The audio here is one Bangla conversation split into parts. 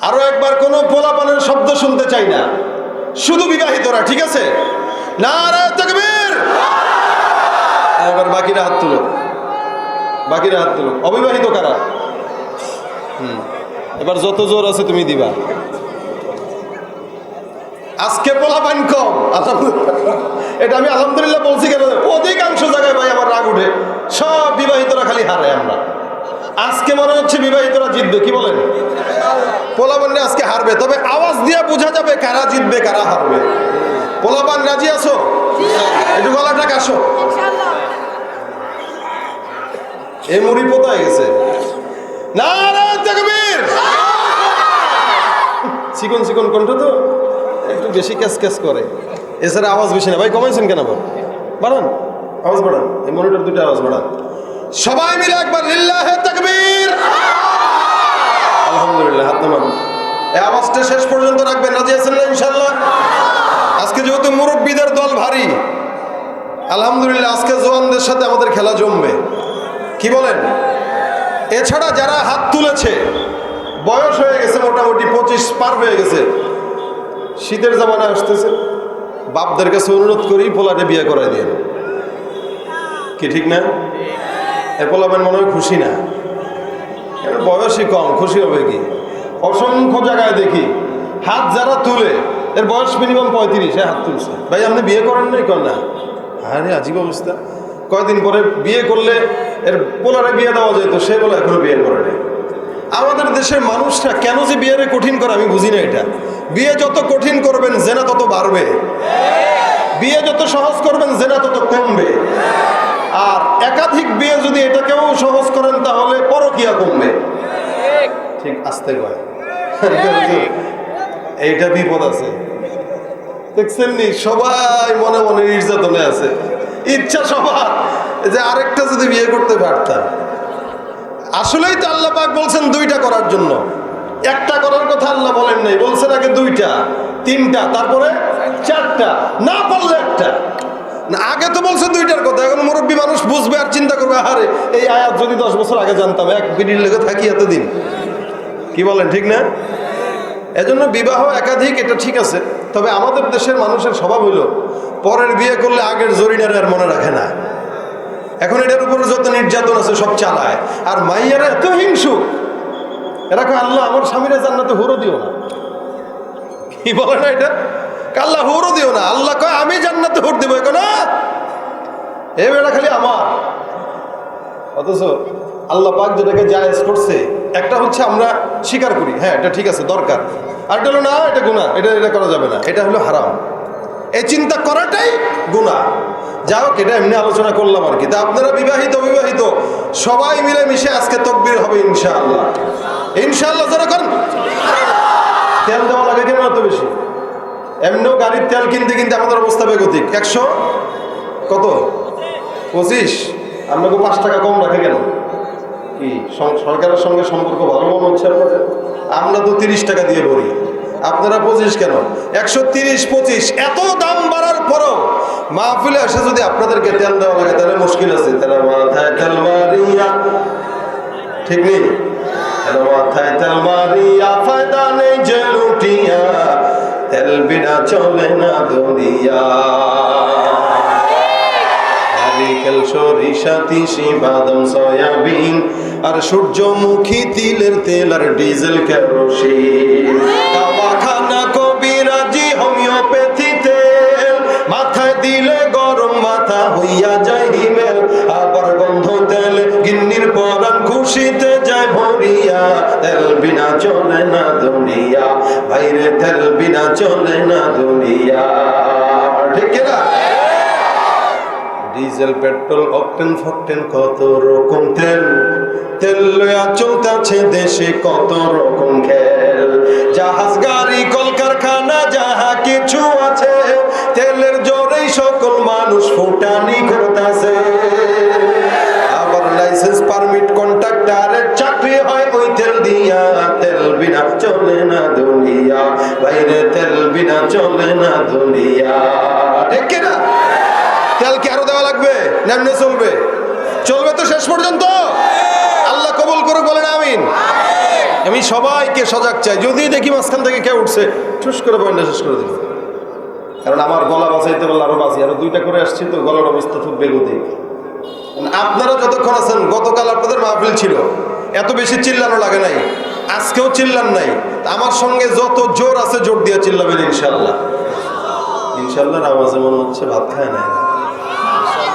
আরও একবার কোনো পোলাপানের শব্দ শুনতে চাই না। শুধু বিবাহিতরা, ঠিক আছে? নারে তকবীর! বাকিরা হাত তুলো। বাকিরা হাত তুলো। অবিবাহিত কারা? হুম। এবার যত জোর আছে তুমি দিবা। আজকে পোলাপান কম। এটা আমি আলহামদুলিল্লাহ বলছি কেন? অধিকাংশ জায়গায় ভাই আমার রাগ উঠে। সব বিবাহিতরা খালি হারে আমরা। আজকে মনে হচ্ছে বিবাহিতরা জিতবে, কি বলেন? পোলাবানরা আজকে হারবে, তবে আওয়াজ দিয়ে বোঝা যাবে কারা জিতবে, কারা হারবে। পোলাবান, রাজি আসো একটু গলাটা কাশো এই মুড়ি পোতায় গেছে। না চিকন চিকন কণ্ঠ তো, একটু বেশি ক্যাস ক্যাস করে। এছাড়া আওয়াজ বেশি না। ভাই, কমাইছেন কেন আবার? বাড়ান। আওয়াজ বাড়ান। এই মনিটর দুটো আওয়াজ বাড়ান। সবাই মিলে একবার লিল্লাহে তাকবীর। আলহামদুলিল্লাহ হাত নামান। এই আওয়াজটা শেষ পর্যন্ত রাখবেন রাজি আছেন না ইনশাল্লাহ আজকে যেহেতু মুরব্বীদের দল ভারী আলহামদুলিল্লাহ আজকে জওয়ানদের সাথে আমাদের খেলা জমবে। কি বলেন? এছাড়া যারা হাত তুলেছে বয়স হয়ে গেছে মোটামুটি পঁচিশ পার হয়ে গেছে শীতের জামানা আসতেছে। বাপদের কাছে অনুরোধ করি পোলাটে বিয়ে করাই দিয়ে কি ঠিক না? এ পোলাবেন মনে হয় খুশি না। এর বয়সই কম, খুশি হবে কি? অসংখ্য জায়গায় দেখি, হাত যারা তুলে, এর বয়স মিনিমাম পঁয়ত্রিশ হাত তুলছে। ভাই, আপনি বিয়ে করেন নাই? কর না। আরে, আজীব অবস্থা। কয়দিন পরে বিয়ে করলে এর পোলারে বিয়ে দেওয়া যেত সে বলে এখনও বিয়ে করে নেই। আমাদের দেশের মানুষরা কেন যে বিয়েরে কঠিন করে, আমি বুঝি না এটা। বিয়ে যত কঠিন করবেন, জেনা তত বাড়বে। বিয়ে যত সহজ করবেন, জেনা তত কমবে। আর একাধিক বিয়ে যদি এটাকেও সহজ করেন, তাহলে পরকিয়া কমবে। ঠিক আসতে কয়। এইটা বিপদ আছে। দেখছেন নি? সবাই মনে মনে নির্যাতনে আছে। ইচ্ছা সবার যে আরেকটা যদি বিয়ে করতে পারতাম। আসলেই তো আল্লাহ পাক বলছেন দুইটা করার জন্য। একটা করার কথা আল্লাহ বলেন নাই। বলছেন আগে দুইটা, তিনটা, তারপরে চারটা। না পারলে একটা। না, আগে তো বলছে দুইটার কথা, এখন মুরব্বী মানুষ বুঝবে আর চিন্তা করবে আরে এই আয়াত যদি দশ বছর আগে জানতাম, এক বিড়ির লেগে থাকি এতদিন। কি বলেন, ঠিক না? এজন্য বিবাহ একাধিক, এটা ঠিক আছে, তবে আমাদের দেশের মানুষের স্বভাব হইল, পরের বিয়ে করলে আগের জরিনারে আর মনে রাখে না। এখন এটার উপরে যত নির্যাতন আছে, সব চালায়। আর মাইয়ারা এত হিংসু, এরা আল্লাহ, আমার স্বামীরা জান্নাতে হুরো দিও না। কি বলে না এটা? আল্লাহ হুরো দিও না। আল্লাহ কয়, আমি জান্নাতে হুর দিব। এখন এ বেড়া খালি আমার। অথচ আল্লাহ পাক যেটাকে জায়েজ করছে। একটা হচ্ছে আমরা স্বীকার করি হ্যাঁ এটা ঠিক আছে, দরকার। আর এটা হলো, না, এটা গুণা এটা এটা করা যাবে না, এটা হলো হারাম। এই চিন্তা করাটাই গুণা যা হোক, এটা এমনি আলোচনা করলাম আর কি। তা আপনারা বিবাহিত, অবিবাহিত, সবাই মিলে মিশে আজকে তকবির হবে ইনশাআল্লাহ। ইনশাআল্লাহ যারা করেন। তেল দেওয়া এমনিও গাড়ির তেল কিনতে কিনতে আমাদের অবস্থা বেগতিক। একশো? কত? পঁচিশ? আপনাকে পাঁচ টাকা কম রাখে কেন? কি সরকারের সঙ্গে সম্পর্ক ভালো মনে হচ্ছে আমরা তো তিরিশ টাকা দিয়ে ভরি। আপনারা পঁচিশ কেন? একশো তিরিশ, পঁচিশ, এত দাম বাড়ার পরও মাহফিলে এসে যদি আপনাদেরকে তেল দেওয়া লাগে, তাহলে মুশকিল আছে। তাহলে মাথায় তেল মারিয়া। ঠিক নেই? মাথায় তেল মারিয়া, ফায়দা নেই তেল বিনা চলে না দুনিয়া। নারিকেল সরিষা তিসি বাদাম সয়াবিন আর সূর্যমুখী তিলের তেল আর ডিজেল কেরোসিন। চলে না দুনিয়া। ঠিক না ডিজেল, পেট্রোল, অকটেন, ফকটেন, কত রকম তেল? তেল লয়া চলতেছে দেশে কত রকম খেল। জাহাজ, গাড়ি, কলকারখানা, যাহা কিছু আছে, তেলের জোরেই সকল মানুষ ফুটানি করতেছে। চলে না দুনিয়া। তেল কি আরও দেওয়া লাগবে, নেমনে চলবে। চলবে তো শেষ পর্যন্ত? আল্লাহ কবুল করুক, বলেন আমিন। আমি সবাইকে সজাগ চাই। যদি দেখি মাঝখান থেকে কেউ উঠছে, ঠুস করে পয়েন্টটা শেষ করে দেবো কারণ আমার গলা বাঁচাইতে পারলে আরও বাঁচি। আরও দুইটা করে আসছি, তো গলার অবস্থা খুব বেগুদি আপনারা যতক্ষণ আছেন, গতকাল আপনাদের মাহফিল ছিল। এত বেশি চিল্লানো লাগে নাই। আজকেও চিল্লান নাই। আমার সঙ্গে যত জোর আছে জোর দিয়ে চিল্লাবেন ইনশাল্লাহ ইনশাল্লাহ নামাজে মনে হচ্ছে, ভাত খায় না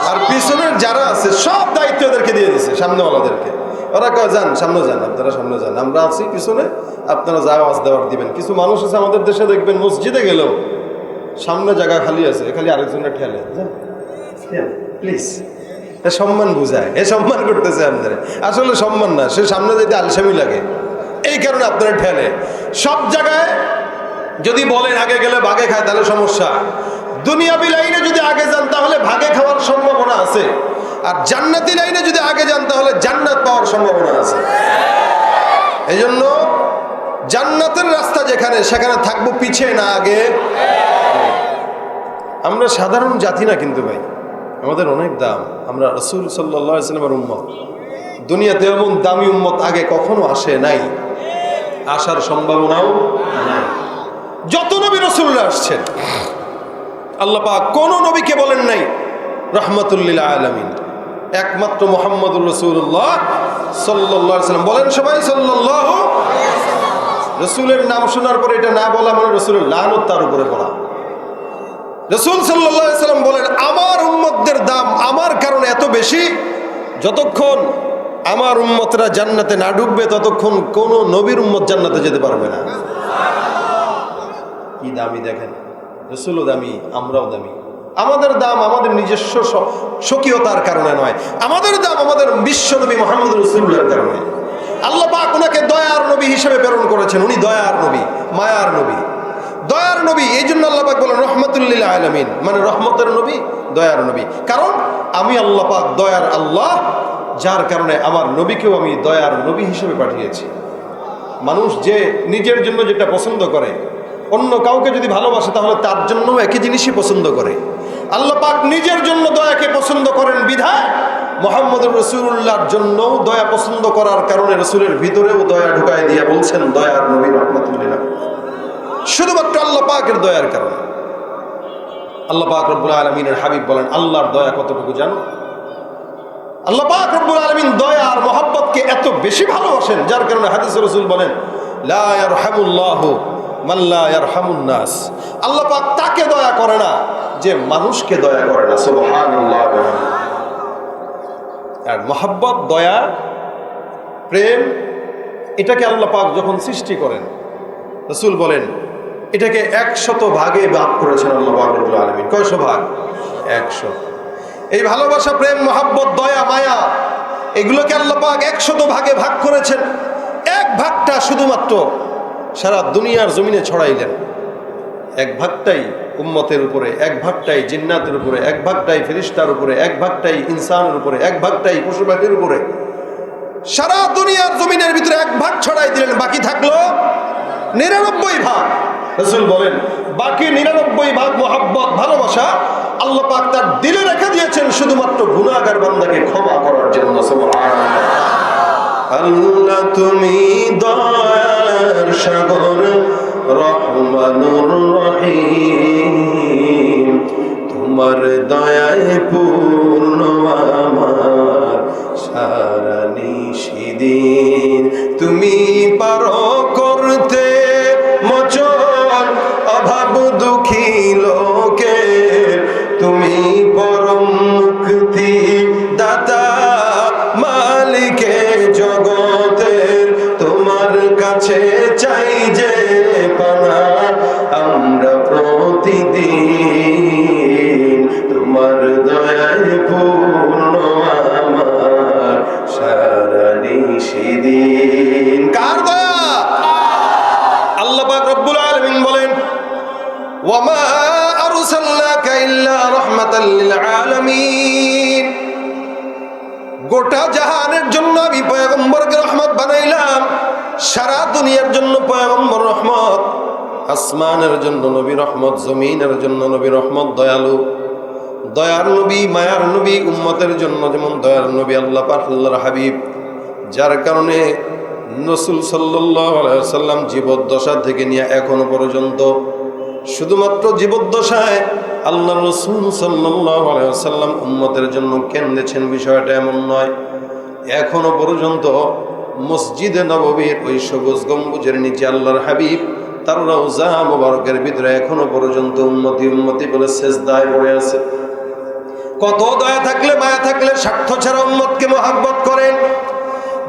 আর পিছনের যারা আছে, সব দায়িত্ব এদেরকে দিয়ে দিছে, সামনেওয়ালাদেরকে। ওরা কয়, যান, সামনে যান, আপনারা সামনে যান। আমরা আছি পিছনে, আপনারা যা আওয়াজ দেওয়ার দিবেন। কিছু মানুষ আছে আমাদের দেশে, দেখবেন মসজিদে গেলেও সামনে জায়গা খালি আছে খালি আরেকজনের ঠেলে। প্লিজ এ সম্মান বুঝায়, এ সম্মান করতেছে আপনারা আসলে সম্মান না, সে সামনে যেতে আলসামি লাগে। এই কারণে আপনারা ঠেলে। সব জায়গায় যদি বলেন আগে গেলে ভাগে খায়, তাহলে সমস্যা। দুনিয়াবি লাইনে যদি আগে যান, তাহলে ভাগে খাওয়ার সম্ভাবনা আছে। আর জান্নাতি লাইনে যদি আগে যান, তাহলে জান্নাত পাওয়ার সম্ভাবনা আছে। এই জন্য জান্নাতের রাস্তা যেখানে, সেখানে থাকব পিছিয়ে না আগে। আমরা সাধারণ জাতি না কিন্তু ভাই, আমাদের অনেক দাম। আমরা রসুল সাল্লামের উম্মত। দুনিয়াতে এমন দামি উম্মত আগে কখনো আসে নাই। আসার সম্ভাবনাও যত নবী রসুল্লাহ আসছেন, আল্লাহ পাক কোন নবীকে বলেন নাই রহমতুল্লিল আলমিন। একমাত্র মোহাম্মদুর রসুল্লাহ সাল্লাহ সাল্লাম বলেন সবাই সাল্লাহ রসুলের নাম শোনার পরে এটা না বলা মানে রসুলের লানত তার উপরে পড়া। রসুল সাল্লাম বলেন, আমার উম্মতদের দাম আমার কারণে এত বেশি, যতক্ষণ আমার উম্মতরা জান্নাতে না ঢুকবে ততক্ষণ কোনো নবীর উম্মত জান্নাতে যেতে পারবে না। কি দামি দেখেন। রসুলও দামি, আমরাও দামি। আমাদের দাম আমাদের নিজস্ব স্বকীয়তার কারণে নয়। আমাদের দাম আমাদের বিশ্ব নবী মোহাম্মদ রসুল্লার কারণে। আল্লাহ পাক ওনাকে দয়ার নবী হিসেবে প্রেরণ করেছেন। উনি দয়ার নবী, মায়ার নবী। দয়ার নবী, এই জন্য আল্লাহ পাক বলেন রহমতুল্লিল আলমিন। মানে রহমতের নবী, দয়ার নবী। কারণ আমি আল্লাহ পাক দয়ার আল্লাহ যার কারণে আমার নবীকেও আমি দয়ার নবী হিসেবে পাঠিয়েছি। মানুষ যে নিজের জন্য যেটা পছন্দ করে, অন্য কাউকে যদি ভালোবাসে তাহলে তার জন্য একই জিনিসই পছন্দ করে। আল্লাহ পাক নিজের জন্য দয়াকে পছন্দ করেন বিধায় মোহাম্মদ রসুল্লাহর জন্যও দয়া পছন্দ করার কারণে রসুলের ভিতরেও দয়া ঢুকায় দিয়ে বলছেন, দয়ার নবী রহমতুল্লাহ শুধুমাত্র আল্লাহ পাকের দয়ার কারণে। আল্লাহ পাক রব্বুল আলমিনের হাবিব বলেন, আল্লাহর দয়া কতটুকু জানো? আল্লাহ পাক রব্বুল আলমিন দয়া আর মহাব্বতকে এত বেশি ভালোবাসেন, যার কারণে হাদিস রসুল বলেন, লা ইয়ারহামুল্লাহু লা ইয়ারহামুন নাস। আল্লাহ তাকে দয়া করে না, যে মানুষকে দয়া করে না আর মহাব্বত, দয়া, প্রেম, এটাকে আল্লাহ পাক যখন সৃষ্টি করেন, রসুল বলেন, এটাকে একশত ভাগে ভাগ করেছেন আল্লাহ পাক আলমিন। কয়শো ভাগ? একশো এই ভালোবাসা, প্রেম, মহাব্বত, দয়া, মায়া, এগুলোকে আল্লাহ পাক একশত ভাগে ভাগ করেছেন। এক ভাগটা শুধুমাত্র সারা দুনিয়ার জমিনে ছড়াইলেন। এক ভাগটাই উম্মতের উপরে, এক ভাগটাই জিন্নাতের উপরে, এক ভাগটাই ফেরিস্তার উপরে, এক ভাগটাই ইনসানের উপরে, এক ভাগটাই পশু পাখির উপরে। সারা দুনিয়ার জমিনের ভিতরে এক ভাগ ছড়াই দিলেন, বাকি থাকল নিরানব্বই ভাগ। রসুল বলেন, বাকি নিরানব্বই ভাগ মোহাব্বত, ভালোবাসা আল্লাহ পাক তার দিলে রেখে দিয়েছেন শুধুমাত্র গুণাগার বান্দাকে ক্ষমা করার জন্য আল্লাহ তুমি দয়ার সাগর, রহমানুর রহিম। তোমার দয়ায় পূর্ণ আমার সারা নিশিদিন তুমি পারো তোমার জন্য নবী রহমত, জমিনের জন্য নবী রহমত, দয়ালু। দয়ার নবী, মায়ার নবী, উম্মতের জন্য যেমন দয়ার নবী আল্লাহ পাক, আল্লাহর হাবিব। যার কারণে নসুল সাল্লাম জীবদ্দশা থেকে নিয়ে এখনও পর্যন্ত শুধুমাত্র জীবদ্দশায় আল্লাহ রসুল সাল্লাম উম্মতের জন্য কেন্দ্রেছেন বিষয়টা এমন নয়। এখনও পর্যন্ত মসজিদে নববীর ওই সবুজ গম্বুজের নিচে আল্লাহর হাবিব তার রওজা মোবারকের ভিতরে এখনও পর্যন্ত উন্মতি উন্মতি বলে শেষ দায় পড়ে আছে। কত দয়া থাকলে মায়া থাকলে স্বার্থ ছাড়া উম্মতকে মহাব্বত করেন।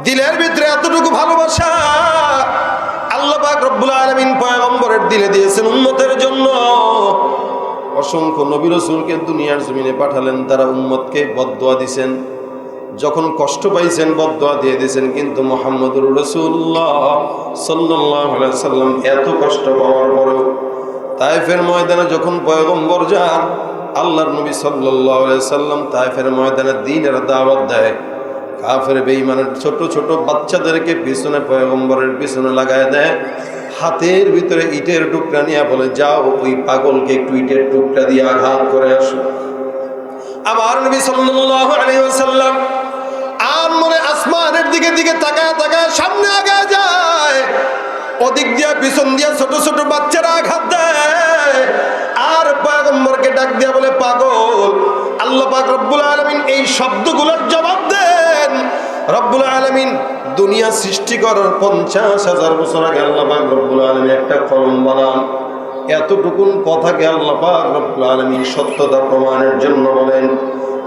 দিলের ভিতরে এতটুকু ভালোবাসা আল্লাহ পাক রব্বুল আলামিন পয়গম্বরের দিলে দিয়েছেন উম্মতের জন্য। অসংখ্য নবী রসুলকে দুনিয়ার জমিনে পাঠালেন, তারা উম্মতকে বদদোয়া দিছেন। যখন কষ্ট পাইছেন বদদোয়া দিয়ে দিয়েছেন, কিন্তু মোহাম্মদুর রসুল্লাহ সাল্লাহ সাল্লাম এত কষ্ট পাওয়ার পরেও তাইফের ময়দানে যখন পয়গম্বর যান, আল্লাহর নবী সাল্লাহ সাল্লাম তাইফের ময়দানে দিনের দাওয়াত দেয়। কাফের বেঈমানের ছোট ছোট বাচ্চাদেরকে পিছনে পয়গম্বরের পিছনে লাগায় দেয়। হাতের ভিতরে ইটের টুকরা নিয়ে বলে, যাও ওই পাগলকে একটু ইটের টুকরা দিয়ে আঘাত করে আসো। আবার নবী সাল্লাল্লাহু আলাইহি দিকে দিকে তাকায় তাকায় সামনে আগায় যায়। ওদিক দিয়া পিছন দিয়া ছোট ছোট বাচ্চারা আঘাত দেয়। আর পয়গম্বরকে ডাক দিয়া বলে, পাগল, আল্লাহ পাক রব্বুল আলামিন এই শব্দগুলোর জবাব দেন। রব্বুল আলামিন দুনিয়া সৃষ্টি করার পঞ্চাশ হাজার বছর আগে আল্লাহ পাক রব্বুল আলামিন একটা কলম বানান। এতটুকুন কথাকে আল্লাহ পাক রব্বুল আলামিন সত্যতা প্রমাণের জন্য বলেন।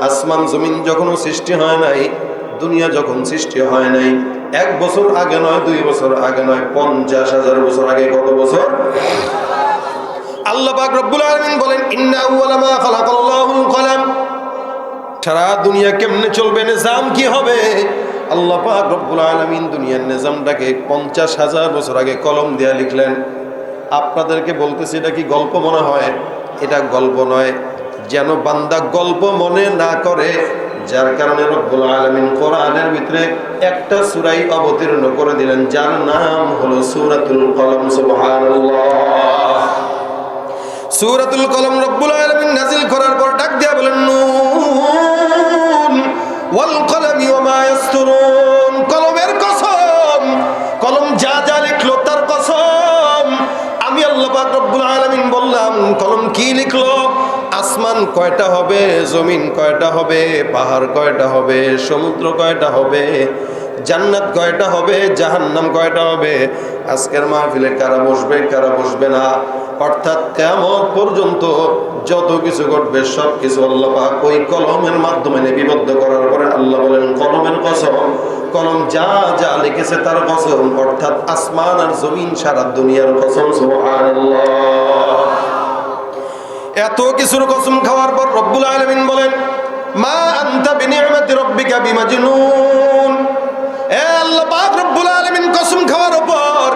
আসমান জমিন যখনও সৃষ্টি হয় নাই দুনিয়া যখন সৃষ্টি হয় নাই, এক বছর আগে নয়, দুই বছর আগে নয়, পঞ্চাশ হাজার বছর আগে কত বছর? আল্লাহ রব্বুল আলামিন বলেন, ইন্না সারা দুনিয়া কেমনে চলবে, নিজাম কি হবে? আল্লাহ পাক রব্বুল আলামিন দুনিয়ার নিজামটাকে পঞ্চাশ হাজার বছর আগে কলম দিয়া লিখলেন। আপনাদেরকে বলতেছি, এটা কি গল্প মনে হয়? এটা গল্প নয়। যেন বান্দা গল্প মনে না করে যার কারণে রব্বুল আলামিন কোরআনের ভিতরে একটা সুরাই অবতীর্ণ করে দিলেন, যার নাম হলো সূরাতুল কলম সূরাতুল কলম রব্বুল আলামিন নাজিল করার পর ডাক দিয়া বলেন, নুন, ওয়াল কলমি ওয়া মা ইয়াসতুরুন। কলমের কসম, কলম যা যা লিখলো তার কসম। আমি আল্লাহ পাক রব্বুল আলামিন বললাম, কলম কি লিখলো? আসমান কয়টা হবে, জমিন কয়টা হবে, পাহাড় কয়টা হবে, সমুদ্র কয়টা হবে, জান্নাত কয়টা হবে, জাহান্নাম কয়টা হবে? আজকের মাহফিলে কারা বসবে কারা বসবে না? অর্থাৎ কেমন পর্যন্ত যত কিছু ঘটবে, সব কিছু আল্লাহ ওই কলমের মাধ্যমে লিপিবদ্ধ করার পরে আল্লাহ বলেন, কলমের কসম, কলম যা যা লিখেছে তার কসম। অর্থাৎ আসমান আর জমিন সারা দুনিয়ার কসম, সুবহানাল্লাহ। এত কিছুর কসম খাওয়ার পর রব্বুল আলামিন বলেন, মা আনতা বিনিয়ামাতি রব্বিকা বিমাজনুন। এ আল্লাহ পাক রব্বুল আলামিন কসম খাওয়ার পর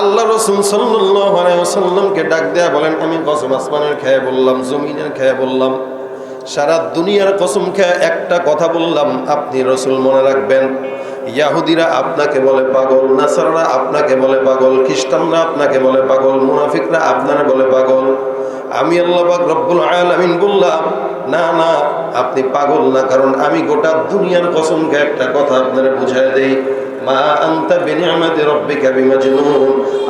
আল্লাহ রাসূল সাল্লাল্লাহু আলাইহি ওয়াসাল্লামকে ডাক দেয়া বলেন, আমি কসম আসমানের খেয়ে বললাম, জমিনের খেয়ে বললাম, সারা দুনিয়ার কসম খেয়ে একটা কথা বললাম, আপনি রসুল মনে রাখবেন, ইয়াহুদিরা আপনাকে বলে পাগল, নাসাররা আপনাকে বলে পাগল, খ্রিস্টানরা আপনাকে বলে পাগল, মুনাফিকরা আপনারা বলে পাগল আমি আল্লাহ পাক রব্বুল আলামিন বললাম, না না, আপনি পাগল না, কারণ আমি গোটা দুনিয়ার কসমকে একটা কথা আপনারা বুঝাই দেই।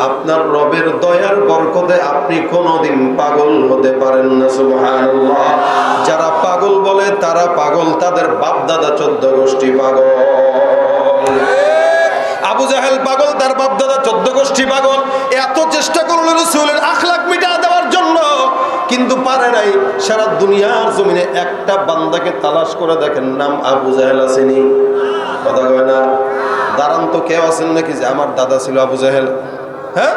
আপনার রবের দয়ার বরকতে আপনি কোনোদিন পাগল হতে পারেন না, সুবহানাল্লাহ। যারা পাগল বলে, তারা পাগল, তাদের বাপ দাদা চোদ্দ গোষ্ঠী পাগল। আবু জাহেল পাগল, তার বাপ দাদা চোদ্দ গোষ্ঠী পাগল। এত চেষ্টা করল রসুলের আখলাখ মিটা কিন্তু পারে নাই, সারা দুনিয়ার জমিনে একটা বান্দাকে তালাশ করে দেখেন, নাম আবু জাহেল আসেনি। কথা কয় না? দাঁড়ান তো কেউ আছেন নাকি? যে আমার দাদা ছিল আবু জাহেল। হ্যাঁ?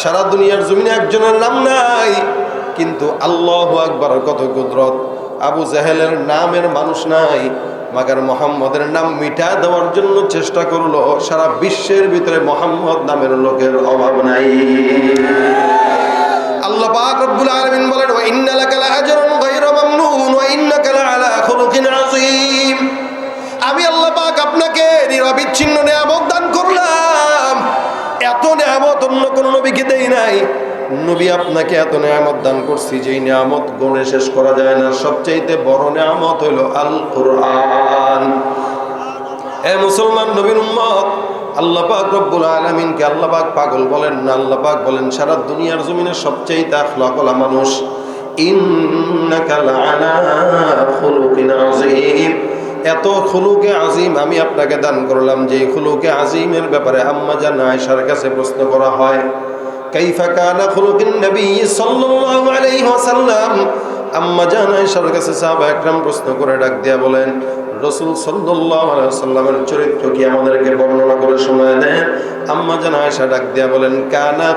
সারা দুনিয়ার জমিনে একজনের নাম নাই, কিন্তু আল্লাহ আকবার, কত কুদরত। আবু জাহেলের নামের মানুষ নাই, মাগার মোহাম্মদের নাম মিটা দেওয়ার জন্য চেষ্টা করল, সারা বিশ্বের ভিতরে মোহাম্মদ নামের লোকের অভাব নাই। আল্লাহ পাক রব্বুল আলামিন বলেন, ওয়া ইন্না লাকা লাআজরুন গায়রা মামনুন, ওয়া ইন্নাকা লাআলা খুলুকিন আযীম। আমি আল্লাহ পাক আপনাকে নিরবিচ্ছিন্ন নিয়ামত দান করলাম। এত নিয়ামত অন্য কোন নবীকে দেই নাই। নবী আপনাকে এত নিয়ামত দান করছি যেই নিয়ামত গণে শেষ করা যায় না। সবচাইতে বড় নিয়ামত হইল আল কোরআন এ মুসলমান নবীন উম্মত আল্লাহ পাক রব্বুল আলমিনকে আল্লাহ পাক পাগল বলেন না, আল্লাহ পাক বলেন, সারা দুনিয়ার জমিনের সবচেয়ে আখলাকলা মানুষ। এত খুলুকে আজিম আমি আপনাকে দান করলাম যে খুলুকে আজিমের ব্যাপারে আম্মা জান আয়েশার কাছে প্রশ্ন করা হয়, কাইফা কানা খুলুকিন নবী সাল্লাল্লাহু আলাইহি ওয়াসাল্লাম আম্মা জান আয়েশার কাছে সাহাবা একরাম প্রশ্ন করে ডাক দিয়া বলেন, রসুল ওয়াসাল্লামের চরিত্র কি আমাদেরকে বর্ণনা করে শোনায় দেন? আম্মা জান আয়েশা ডাক দিয়া বলেন, কানা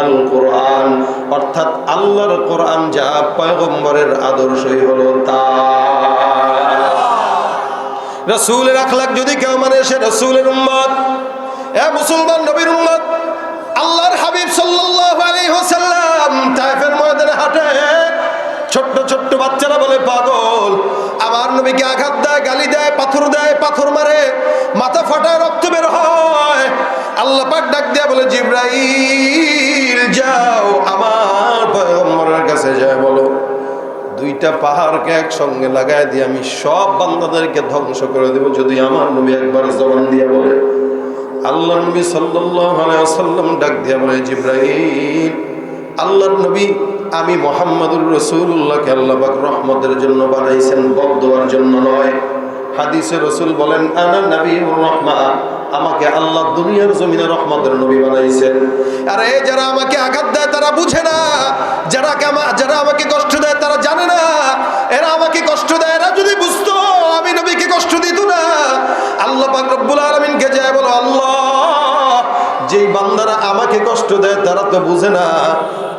আল কোরআন অর্থাৎ আল্লাহর কোরআন যা পয়গম্বরের আদর্শই হলো তা। রসুলের আখলাক যদি কেউ মানে সে রসুলের উম্মত। এ মুসলমান নবীর উম্মত। আল্লাহর হাবিব সাল্লাল্লাহু আলাইহি তাইফের ময়দানে হাঁটে। ছোট্ট ছোট্ট বাচ্চারা বলে, পাগল, আমার নবীকে আঘাত দেয়, গালি দেয়, পাথর দেয়, পাথর মারে, মাথা ফাটায়, রক্ত বের হয়। আল্লাহ পাক ডাক দেয়া বলে, জিব্রাইল, যাও আমার পয়গম্বরের কাছে যায়, বলো। দুইটা পাহাড়কে একসঙ্গে লাগাই দিয়ে আমি সব বান্দাদেরকে ধ্বংস করে দেব, যদি আমার নবী একবার জবান দিয়ে বলে। আল্লাহ নবী সাল্লাম ডাক দিয়া বলে জিব্রাহিম আল্লাহর নবী, আমি মোহাম্মদুর রসুল্লাহকে আল্লাহবাক রহমতের জন্য বানাইছেন বদোয়ার জন্য নয়। হাদিসে রসুল বলেন, আনা নবী রহমা, আমাকে আল্লাহ দুনিয়ার জমিনে রহমতের নবী বানাইছেন। আর এই যারা আমাকে আঘাত দেয়, তারা বুঝে না। যারা যারা আমাকে কষ্ট দেয়, তারা জানে না। এরা আমাকে কষ্ট দেয়, এরা যদি বুঝতো, আমি নবীকে কষ্ট দিত না। আল্লাহ পাক রব্বুল আলমিনকে যায় বলো, আল্লাহ যেই বান্দারা আমাকে কষ্ট দেয় তারা তো বুঝে না।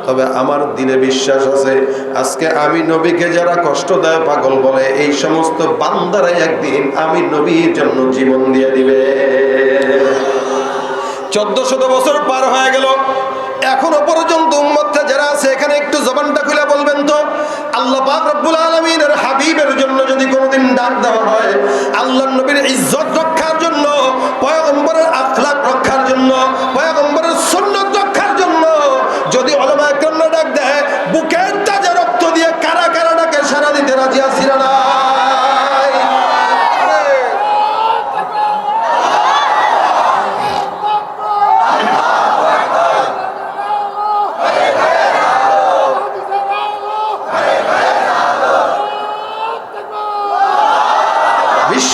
তবে আমার দিলে বিশ্বাস আছে, আজকে আমি নবীকে যারা কষ্ট দেয় পাগল বলে, এই সমস্ত বান্দারাই একদিন আমি নবীর জন্য জীবন দিয়ে দিবে। চোদ্দ শত বছর পার হয়ে গেল, এখনও পর্যন্ত উম্মতটা যারা আছে, এখানে একটু জবানটা খুলে বলবেন তো? আল্লাহ পাক রব্বুল আলমিনের হাবিবের জন্য যদি কোনোদিন ডাক দেওয়া হয়, আল্লাহ নবীর ইজ্জত রক্ষার জন্য পয়গম্বরের আখলাক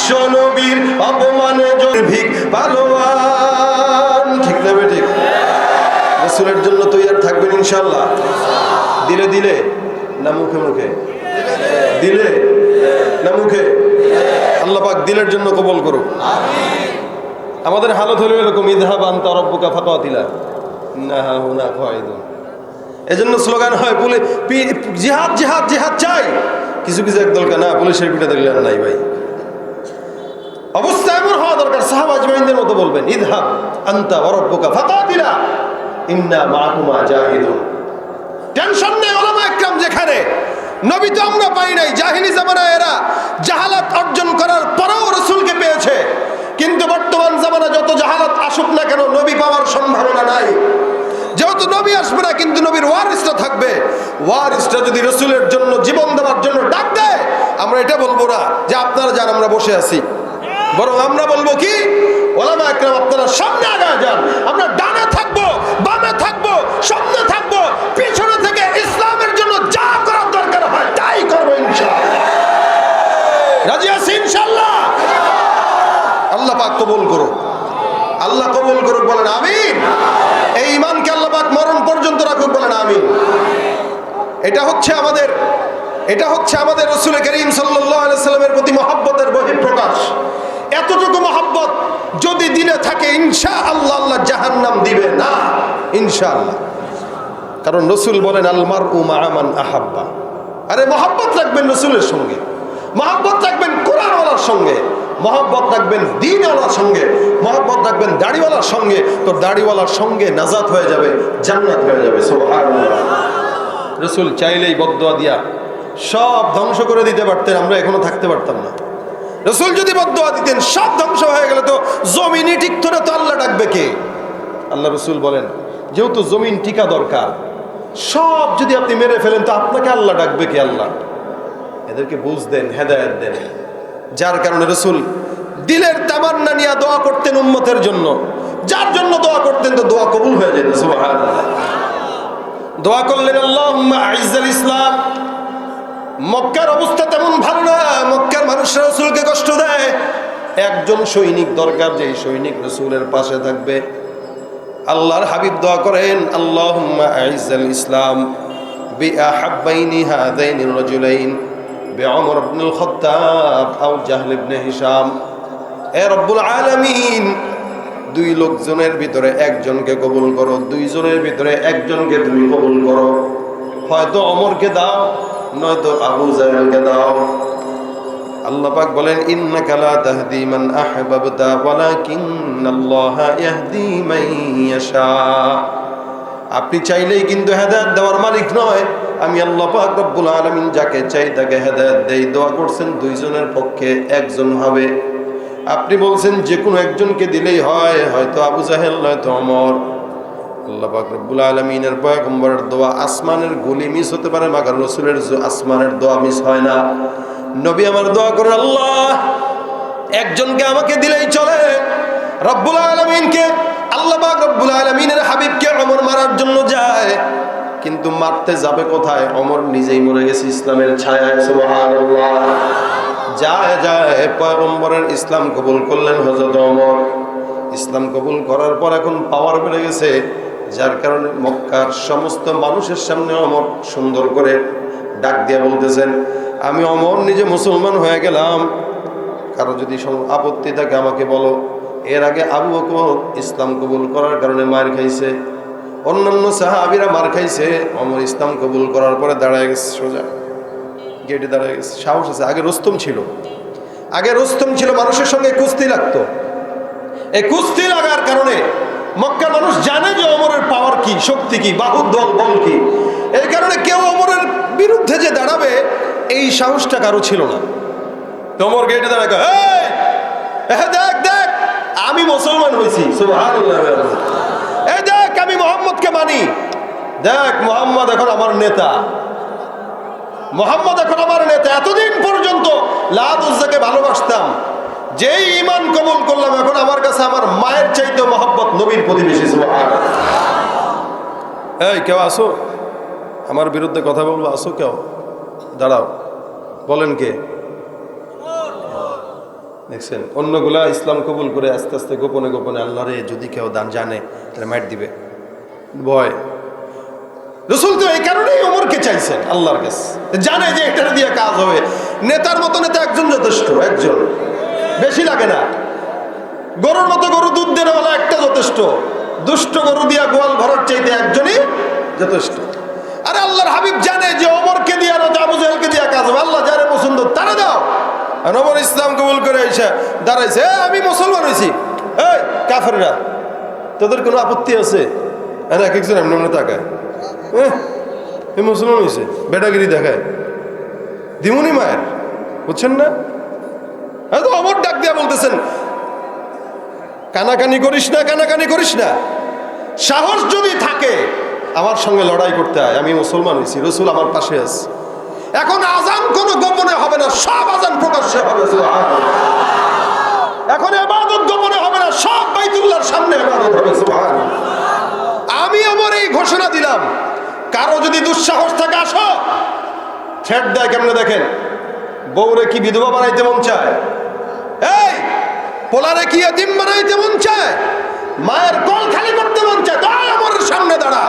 বিশ্ব নবীর অপমানে জৈভিক পালোয়ান। ঠিক না ঠিক রসুলের জন্য তৈয়ার থাকবেন ইনশাল্লাহ দিলে দিলে না মুখে মুখে? দিলে না মুখে? আল্লাহ পাক দিলের জন্য কবল করুক। আমাদের হালত হলো এরকম ইদহা বান তরব্বুকা ফাঁকা দিলা না হুনা খাওয়াইদুন এজন্য স্লোগান হয় পুলিশ জিহাদ জিহাদ জিহাদ চাই। কিছু কিছু একদলকে না, পুলিশের পিঠে দেখলে আর নাই ভাই অবস্থা এমন হওয়া দরকার সাহাব আজমাইনদের মতো বলবেন যেখানে। নবী তো আমরা পাই নাই, জাহিলি জামানায় এরা জাহালাত অর্জন করার পরেও রসুলকে পেয়েছে। কিন্তু বর্তমান জামানা যত জাহালাত আসুক না কেন, নবী পাওয়ার সম্ভাবনা নাই। যেহেতু নবী আসবে না, কিন্তু নবীর ওয়ারিসটা থাকবে। ওয়ারিসটা যদি রসুলের জন্য, জীবন দেওয়ার জন্য ডাক দেয়, আমরা এটা বলব না যে আপনারা যান, আমরা বসে আছি। বরং আমরা বলব কি? ওলামা একরাম, আপনারা সামনে আগায় যান। আমরা ডানে থাকব, বামে থাকব, সামনে থাকব। পিছনে থেকে ইসলামের জন্য যা করার দরকার হয়, তাই করব আল্লাহ কবুল করুক। বলেন এই ইমানকে মরণ পর্যন্ত রাখুক, বলেন এটা হচ্ছে আমাদের, এটা হচ্ছে আমাদের রসুল করিম সাল্লামের প্রতি মহাব্বতের বহিঃপ্রকাশ এতটুকু মহাব্বত যদি দিলে থাকে ইনশা আল্লাহ আল্লাহ জাহান্নাম দিবে না ইনশা আল্লাহ কারণ রসুল বলেন আলমার উমান আহাব্বা। আরে, মহাব্বত রাখবেন রসুলের সঙ্গে। মহাব্বত রাখবেন কোরআনওয়ালার সঙ্গে। মহব্বত রাখবেন দিনওয়ালার সঙ্গে। মহব্বত রাখবেন দাড়িওয়ালার সঙ্গে। তো দাড়িওয়ালার সঙ্গে নাজাত হয়ে যাবে, জান্নাত হয়ে যাবে রসুল চাইলেই বদোয়া দিয়া সব ধ্বংস করে দিতে পারতেন, আমরা এখনও থাকতে পারতাম না। রসুল যদি বদোয়া দিতেন, সব ধ্বংস হয়ে গেলে তো জমিনই ঠিক ধরে তো আল্লাহ ডাকবে কে? আল্লাহ রসুল বলেন যেহেতু জমিন টিকা দরকার, সব যদি আপনি মেরে ফেলেন, তো আপনাকে আল্লাহ ডাকবে কে আল্লাহ? এদেরকে বুঝ দেন, হেদায়ত দেন। যার কারণে রসুল দিলের তামান্না নিয়ে দোয়া করতেন উম্মতের জন্য। যার জন্য দোয়া করতেন, তো দোয়া কবুল হয়ে যেত দোয়া করলেন আল্লাহ আইজাল ইসলাম। মক্কার অবস্থা তেমন ভালো না। মক্কার মানুষরা রসুলকে কষ্ট দেয়। একজন সৈনিক দরকার যে সৈনিক রসুলের পাশে থাকবে। আল্লাহর হাবিব দোয়া করেন আল্লাহ আইজাল ইসলাম بأحبين هذين الرجلين بعمر بن الخطاب أو جهل بن هشام এ রব্বুল আলামিন দুই লোকজনের ভিতরে একজনকে কবুল করো দুইজনের ভিতরে একজনকে তুমি কবুল করো হয়তো অমরকে দাও নয়তো আবু জাহেলকে দাও আল্লাহ বলেন, ইন্নাকা তাহদি মান আহবাবতা, ওয়ালাকিন্নাল্লাহা ইয়াহদি মান আপনি চাইলেই কিন্তু হেদায়েত দেওয়ার মালিক নয়। আমি আল্লাহ পাক রব্বুল আলামিন যাকে চাই তাকে হেদায়েত দেই। দোয়া করছেন দুইজনের পক্ষে একজন হবে। আপনি বলছেন যে কোনো একজনকে দিলেই হয়, হয়তো আবু জাহেল, নয়তো অমর আল্লাহ পাক রব্বুল আলমিনের পয়গম্বরের দোয়া আসমানের গুলি মিস হতে পারে, মাগার রসুলের আসমানের দোয়া মিস হয় না। নবী আমার দোয়া করেন, আল্লাহ, একজনকে আমাকে দিলেই চলে। রব্বুল আলমিনকে, আল্লাহ রব্বুল আলমিনের হাবিবকে অমর মারার জন্য যায়, কিন্তু মারতে যাবে কোথায়? অমর নিজেই মরে গেছে ইসলামের ছায়ায় যায় যায়, পয়গম্বরের ইসলাম কবুল করলেন হজরত অমর। ইসলাম কবুল করার পর এখন পাওয়ার বেড়ে গেছে, যার কারণে মক্কার সমস্ত মানুষের সামনে অমর সুন্দর করে ডাক দিয়ে বলতেছেন আমি অমর, নিজে মুসলমান হয়ে গেলাম। কারও যদি আপত্তি থাকে আমাকে বলো। এর আগে আবু বকর ইসলাম কবুল করার কারণে মার খাইছে। অন্যান্য সাহাবিরা মার খাইছে। অমর ইসলাম কবুল করার পরে দাঁড়ায় গেছে সোজা। গেটে দাঁড়ায় গেছে। সাহস আছে। আগে রস্তম ছিল। আগে রস্তম ছিল, মানুষের সঙ্গে কুস্তি লাগতো। এই কুস্তি লাগার কারণে মক্কা মানুষ জানে যে অমরের পাওয়ার কি, শক্তি কি বাহুর বল কি। এই কারণে কেউ অমরের বিরুদ্ধে যে দাঁড়াবে এই সাহসটা কারও ছিল না। তোমর গেটে দাঁড়ায় কয়, "এই, এ দেখ দেখ আমি মুসলমান হয়েছি। এই দেখ আমি মোহাম্মদকে মানি। দেখ মোহাম্মদ এখন আমার নেতা। মোহাম্মদ এখন আমার নেতা। এতদিন পর্যন্ত লাদ উজ্জাকে ভালোবাসতাম। যেই ইমান কবুল করলাম এখন আমার কাছে আমার মায়ের চাইতে মোহাম্মদ নবীর প্রতিবেশী। এই কেউ আসো? আমার বিরুদ্ধে কথা বলব আসো কেউ? দাঁড়াও, বলেন কে? দেখছেন, অন্যগুলা ইসলাম কবুল করে আস্তে আস্তে গোপনে গোপনে আল্লাহরে যদি কেউ দান জানে, তাহলে মাইট দিবে। ভয়। রসুল তো এই কারণেই ওমরকে চাইছেন, আল্লাহর কাছে। জানে যে এটা দিয়ে কাজ হবে। নেতার মতো নেতা একজন যথেষ্ট, একজন। বেশি লাগে না। গরুর মতো গরু, দুধ দেওয়া হলো একটা যথেষ্ট। দুষ্ট গরু দিয়া গোয়াল ভরার চাইতে একজনই যথেষ্ট। আরে আল্লাহর হাবিব জানে যে আল্লাহ যারে পছন্দ তারা দাও। ওমর ইসলাম কবুল করে এসে দাঁড়াইছে আমি মুসলমান হয়েছি এই, কাফেররা কোনো আপত্তি আছে? আর, এক একজন এমনি এমনি তাকায়। মুসলমান হয়েছে বেটাগিরি দেখায়। দিমুনি মায়ের, বুঝছেন না? হ্যাঁ তো অমর ডাক দিয়া বলতেছেন, কানাকানি করিস না, কানাকানি করিস না। সাহস যদি থাকে, আমার সঙ্গে লড়াই করতে হয় আমি মুসলমান হয়েছি রসুল আমার পাশে আছে। এখন আজান কোনো গোপনে হবে না, সব আজান প্রকাশ্যে হবে। এখন এবাদত গোপনে হবে না, সব বাইতুল্লাহর সামনে এবাদত হবে। আমি আমার এই ঘোষণা দিলাম, কারও যদি দুঃসাহস থাকে আসো ছেড় দেয় কেমনে দেখেন বউরে কি বিধবা বানাইতে মন চায় এই, পোলারে কি এতিম বানাইতে মন চায় মায়ের কল খালি করতে মন চায়, দয় অমরের সামনে দাঁড়া।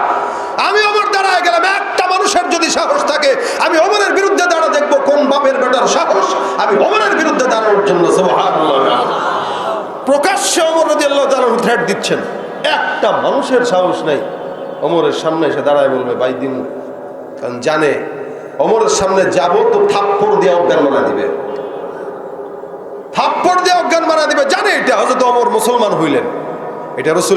আমি অমর দাঁড়ায় গেলাম, একটা মানুষের যদি সাহস থাকে, আমি অমরের বিরুদ্ধে দাঁড়া দেখব কোন বাপের বেটার সাহস। আমি অমরের বিরুদ্ধে দাঁড়ানোর জন্য প্রকাশ্যে অমর রদি আল্লাহ থ্রেট দিচ্ছেন। একটা মানুষের সাহস নেই, অমরের সামনে এসে দাঁড়ায় বলবে, ভাই দিন কারণ জানে, অমরের সামনে যাব তো থাপ্পড় দিয়ে অজ্ঞান মানা দিবে। থাপ্পড় দিয়ে অজ্ঞান মানা দিবে, জানে এটা হয়তো অমর মুসলমান হইলেন। এটা রসুল